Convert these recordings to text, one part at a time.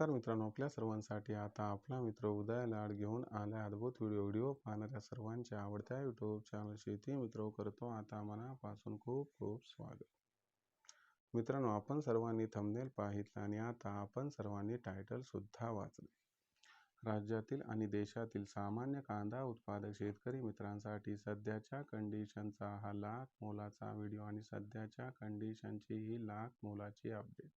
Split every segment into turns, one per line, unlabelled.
तर मित्रांनो आपल्या सर्वांसाठी आता आपला मित्र उदय लाड घेऊन आला अद्भुत व्हिडिओ व्हिडिओ पाहणाऱ्या सर्वांच्या आवडत्या यूट्यूब चॅनल शेती मित्र करतो आता मनापासून खूप खूप स्वागत. मित्रांनो आपण सर्वांनी थंबनेल पाहितलं आणि आता आपण सर्वांनी टायटल सुद्धा वाचले. राज्यातील आणि देशातील सामान्य कांदा उत्पादक शेतकरी मित्रांसाठी सध्याच्या कंडिशनचा हा लाख मोलाचा व्हिडिओ आणि सध्याच्या कंडिशनची ही लाख मोलाची अपडेट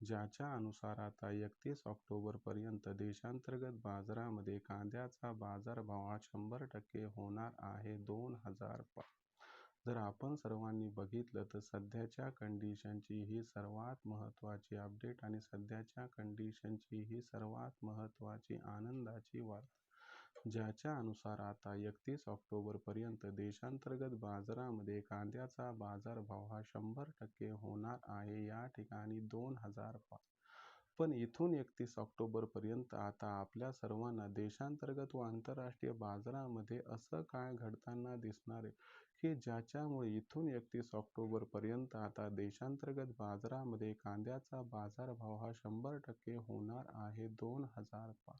ज्याच्या अनुसार आता एकतीस ऑक्टोबरपर्यंत देशांतर्गत बाजारामध्ये कांद्याचा बाजारभाव हा शंभर टक्के होणार आहे दोन हजार पाच जर आपण सर्वांनी बघितलं तर सध्याच्या कंडिशनची ही सर्वात महत्त्वाची अपडेट आणि सध्याच्या कंडिशनची ही सर्वात महत्त्वाची आनंदाची वार्ता ज्याच्या अनुसार आता एकतीस ऑक्टोबरपर्यंत देशांतर्गत बाजारामध्ये कांद्याचा बाजारभाव हा शंभर टक्के होणार आहे. या ठिकाणी दोन हजार पाच पण इथून एकतीस ऑक्टोबरपर्यंत आता आपल्या सर्वांना देशांतर्गत व आंतरराष्ट्रीय बाजारामध्ये असं काय घडताना दिसणार आहे? की ज्याच्यामुळे इथून एकतीस ऑक्टोबरपर्यंत आता देशांतर्गत बाजारामध्ये कांद्याचा बाजारभाव हा शंभर टक्के होणार आहे? दोन हजार पाच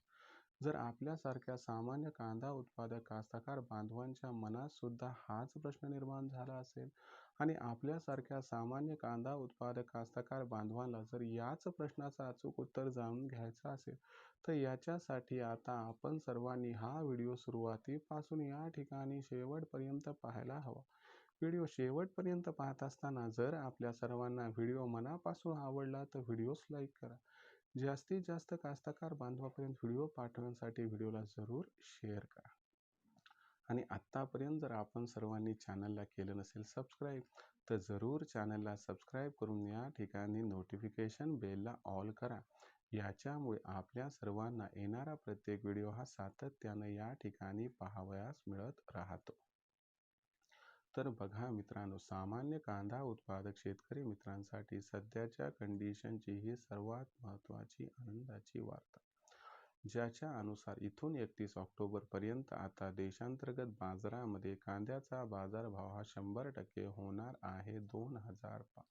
जर आपल्यासारख्या सामान्य कांदा उत्पादक कास्तकार बांधवांच्या मनात सुद्धा हाच प्रश्न निर्माण झाला असेल आणि आपल्यासारख्या सामान्य कांदा उत्पादक कास्तकार बांधवांना जर याच प्रश्नाचं अचूक उत्तर जाणून घ्यायचं असेल तर याच्यासाठी आता आपण सर्वांनी हा व्हिडिओ सुरुवातीपासून या ठिकाणी शेवटपर्यंत पाहायला हवा. व्हिडिओ शेवटपर्यंत पाहत असताना जर आपल्या सर्वांना व्हिडिओ मनापासून आवडला तर व्हिडिओस लाईक करा. जास्तीत जास्त कास्तकार बांधवापर्यंत व्हिडिओ पाठवण्यासाठी व्हिडिओला जरूर शेअर करा. आणि आत्तापर्यंत जर आपण सर्वांनी चॅनलला केलं नसेल सबस्क्राईब तर जरूर चॅनलला सबस्क्राईब करून या ठिकाणी नोटिफिकेशन बेलला ऑल करा. याच्यामुळे आपल्या सर्वांना येणारा प्रत्येक व्हिडिओ हा सातत्यानं या ठिकाणी पाहावयास मिळत राहतो. तर बघा मित्रांनो सामान्य कांदा उत्पादक शेतकरी मित्रांसाठी सध्याच्या कंडिशनची ही सर्वात महत्त्वाची आनंदाची वार्ता. ज्याच्या अनुसार इथून एकतीस ऑक्टोबरपर्यंत आता देशांतर्गत बाजारामध्ये कांद्याचा बाजारभाव हा शंभर टक्के होणार आहे दोन हजार पाच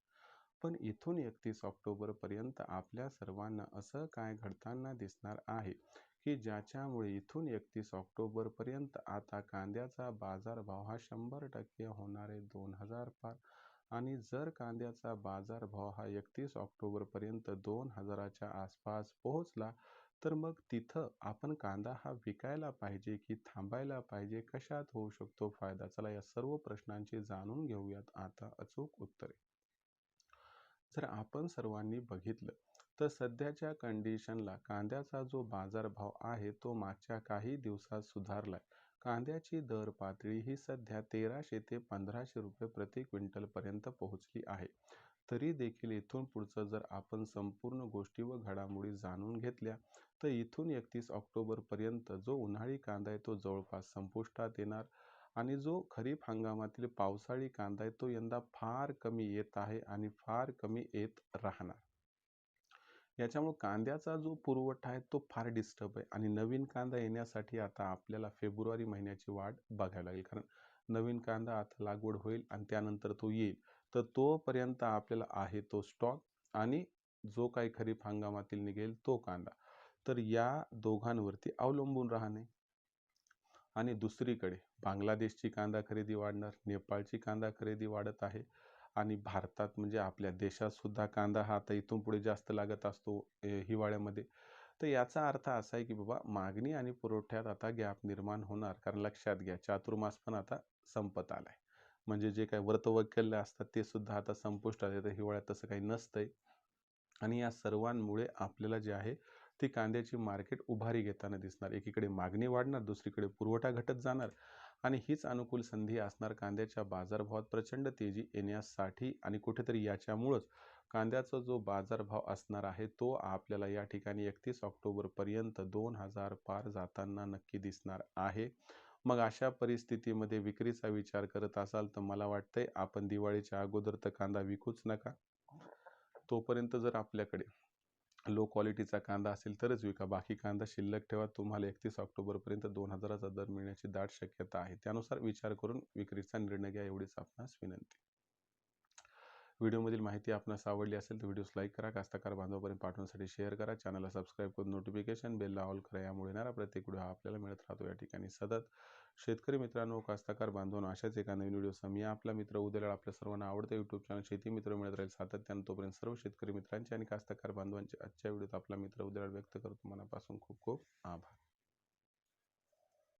पण इथून एकतीस ऑक्टोबरपर्यंत आपल्या सर्वांना असं काय घडताना दिसणार आहे की ज्याच्यामुळे इथून एकतीस ऑक्टोबरपर्यंत आता कांद्याचा बाजारभाव हा शंभर टक्के होणारे दोन हजार पार आणि जर कांद्याचा बाजारभाव हा एकतीस ऑक्टोबरपर्यंत दोन हजाराच्या आसपास पोहोचला तर मग तिथं आपण कांदा हा विकायला पाहिजे की थांबायला पाहिजे? कशात होऊ शकतो फायदा? चला या सर्व प्रश्नांची जाणून घेऊयात. आता अचूक उत्तरे. जर आपण सर्वांनी बघितलं तर सध्याच्या कंडिशनला कांद्याचा जो बाजारभाव आहे तो मागच्या काही दिवसात सुधारलाय. कांद्याची दर पातळी ही सध्या तेराशे ते पंधराशे रुपये प्रति क्विंटलपर्यंत पोहोचली आहे. तरी देखील इथून पुढचं जर आपण संपूर्ण गोष्टी व घडामोडी जाणून घेतल्या तर इथून एकतीस ऑक्टोबरपर्यंत जो उन्हाळी कांदा आहे तो जवळपास संपुष्टात येणार. आणि जो खरीप हंगामातील पावसाळी कांदा आहे तो यंदा फार कमी येत आहे आणि फार कमी येत राहणार. याच्यामुळे कांद्याचा जो पुरवठा आहे तो फार डिस्टर्ब आहे. आणि नवीन कांदा येण्यासाठी आता आपल्याला फेब्रुवारी महिन्याची वाट बघावी लागेल. कारण नवीन कांदा आता लागवड होईल आणि त्यानंतर तो येईल. तर तोपर्यंत आपल्याला आहे तो स्टॉक आणि जो काही खरीप हंगामातील निघेल तो कांदा. तर या दोघांवरती अवलंबून राहणे. आणि दुसरीकडे बांगलादेशची कांदा खरेदी वाढणार नेपाळची कांदा खरेदी वाढत आहे आणि भारतात म्हणजे आपल्या देशातसुद्धा कांदा हा आता इथून पुढे जास्त लागत असतो हिवाळ्यामध्ये. तर याचा अर्थ असा आहे की बाबा मागणी आणि पुरवठ्यात आता गॅप निर्माण होणार कारण लक्षात घ्या चातुर्मास पण आता संपत आलाय. म्हणजे जे काही व्रतवैकल्य असतात ते सुद्धा आता आले तर हिवाळ्यात तसं काही नसतंय. आणि या सर्वांमुळे आपल्याला जे आहे ती कांद्याची मार्केट उभारी घेताना दिसणार. एकीकडे मागणी वाढणार दुसरीकडे पुरवठा घटत जाणार आणि हीच अनुकूल संधी असणार. कांद्याच्या बाजारभावात प्रचंड तेजी येण्यासाठी आणि कुठेतरी याच्यामुळंच कांद्याचा जो बाजारभाव असणार आहे तो आपल्याला या ठिकाणी एकतीस ऑक्टोबरपर्यंत दोन हजार पार जाताना नक्की दिसणार आहे. मग अशा परिस्थितीमध्ये विक्रीचा विचार करत असाल तर मला वाटतंय आपण दिवाळीच्या अगोदर तर कांदा विकूच नका. तोपर्यंत जर आपल्याकडे लो क्वालिटीचा कांदा असेल तरच विका. बाकी कांदा शिल्लक ठेवा. तुम्हाला एकतीस ऑक्टोबरपर्यंत दोन हजाराचा दर मिळण्याची दाट शक्यता आहे. त्यानुसार विचार करून विक्रीचा निर्णय घ्या. एवढीच आपणास विनंती. व्हिडिओमधील माहिती आपणास आवडली असेल तर व्हिडिओस लाईक करा कास्तकार बांधवापर्यंत पाठवण्यासाठी शेअर करा. चॅनलला सबस्क्राईब करून नोटिफिकेशन बेलला ऑल करा. यामुळे येणारा प्रत्येक व्हिडिओ आपल्याला मिळत राहतो. या ठिकाणी सतत शेतकरी मित्रांनो कास्तकार बांधवांनो अशाच एका नवीन व्हिडिओ मी आपला मित्र उद्याला आपल्या सर्वांना आवडतं यूट्यूब चॅनल शेती मित्र मिळत राहील. सातत्यानं तोपर्यंत सर्व शेतकरी मित्रांचे आणि कास्तकार बांधवांचे आजच्या व्हिडिओत आपला मित्र उद्याला व्यक्त करतो. मनापासून खूप खूप आभार.